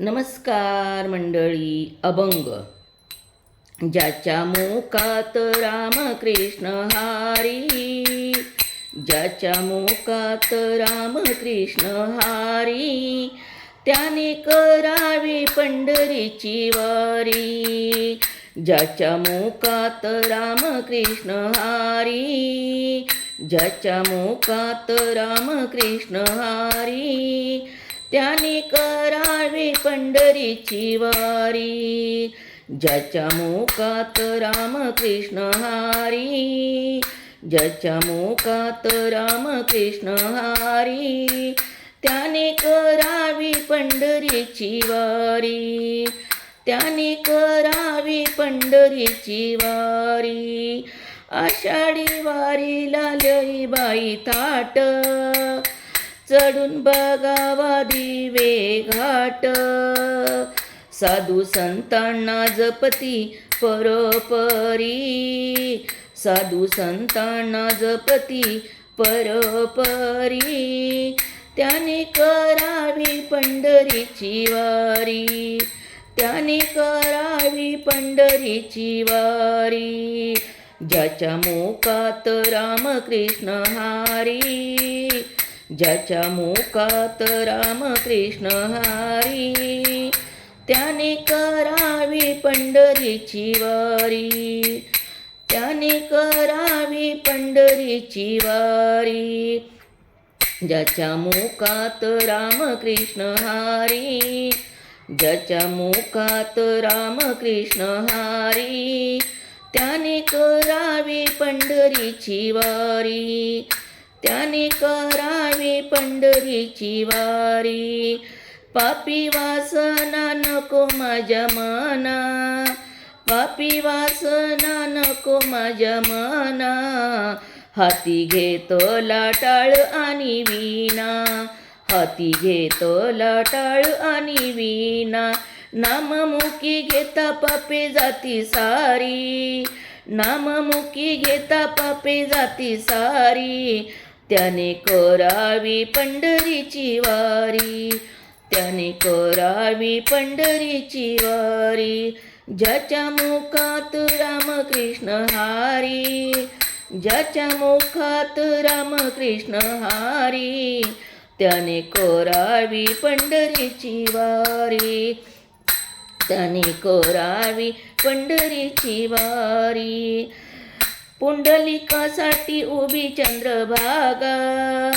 नमस्कार मंडळी अभंग. ज्याच्या मोकात रामकृष्ण हारी ज्याच्या मोकात रामकृष्ण हारी त्याने करावी पंढरीची वारी. ज्याच्या मोकात रामकृष्ण हारी ज्याच्या मोकात रामकृष्ण हारी त्याने करावी पंढरीची वारी. ज्याच्या मोकात रामकृष्ण हारी ज्याच्या मोकात रामकृष्ण हारी त्याने करावी पंढरीची वारी. त्याने करावी पंढरीची वारी. आषाढी वारीला लई बाई ताट चढून बघावा दिवे घाट. साधू संतांना जपती परोपरी. साधू संतांना जपती परोपरी. त्याने करावी पंढरीची वारी. त्याने करावी पंढरीची वारी. ज्याच्या मोकात रामकृष्ण हारी. ज्याच्या मुखात रामकृष्ण हारी त्याने करावी पंढरीची वारी. त्याने करावी पंढरीची वारी. ज्याच्या मुखात रामकृष्ण हारी ज्याच्या मुखात रामकृष्ण हारी त्याने करावी पंढरीची वारी. त्याने करावी पंढरीची वारी. पापी वासना नको माझ्या मना. पापी वासना नको माझ्या मना. हाती घेतो लाटाळ आणि विना हाती घेतो लाटाळ आणि विना नाममुखी घेता पापे जाती सारी. नाममुखी घेता पापे जाती सारी. त्याने करावी पंढरीची वारी त्याने करावी पंढरीची वारी ज्याच्या मुखात रामकृष्ण हारी ज्याच्या मुखात रामकृष्ण हारी त्याने करावी पंढरीची वारी त्याने करावी पंढरीची वारी. पुंडलिकासाठी उभी चंद्रभागा.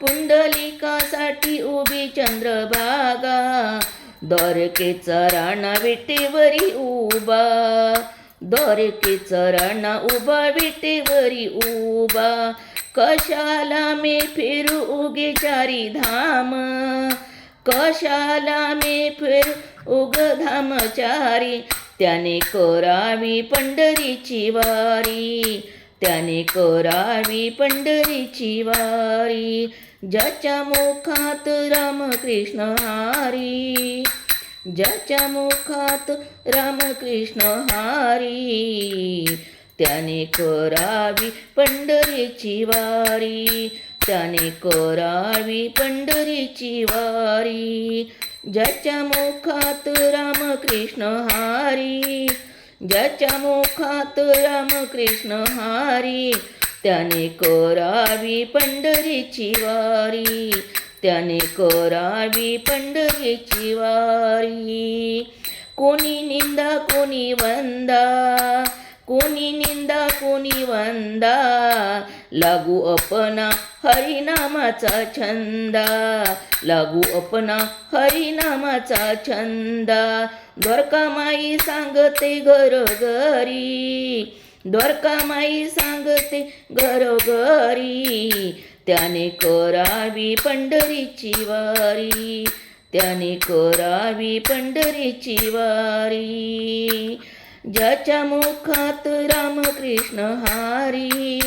पुंडलिकासाठी उभी चंद्रभागा. दोरकेचा राणा विटेवरी उभा. दोरकेचा राणा उभा विटेवरी उभा. कशाला मी फिरू उगे चारी धाम? कशाला मी फिर उग धाम चारी? त्याने करावी पंढरीची वारी त्याने करावी पंढरीची वारी ज्याच्या मुखात रामकृष्ण हारी ज्याच्या मुखात रामकृष्ण हारी त्याने करावी पंढरीची वारी त्याने करावी पंढरीची वारी ज्याच्या मुखात रामकृष्ण हारी ज्याच्या मुखात रामकृष्ण हारी त्याने करावी पंढरीची वारी त्याने करावी पंढरीची वारी. कोणी निंदा कोणी वंदा कोणी निंदा कोणी वंदा लागू अपना हरिनामाचा छंदा. लागू अपना हरिनामाचा छंदा. द्वारकामाई सांगते घरोघरी. द्वारकामाई सांगते घरोघरी. त्याने करावी पंढरीची वारी. त्याने करावी पंढरीची वारी. ज्याच्या मुखात रामकृष्ण हारी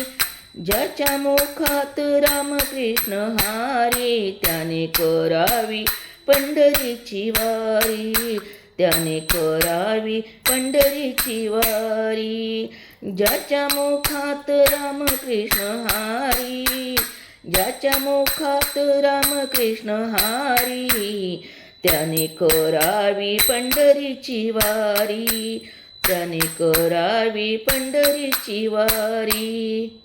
ज्याच्या मुखात रामकृष्ण हारी त्याने करावी पंढरीची वारी. त्याने करावी पंढरीची वारी. ज्याच्या मुखात रामकृष्ण हारी ज्याच्या मुखात रामकृष्ण हारी त्याने करावी पंढरीची वारी. त्याने करावी पंढरीची वारी.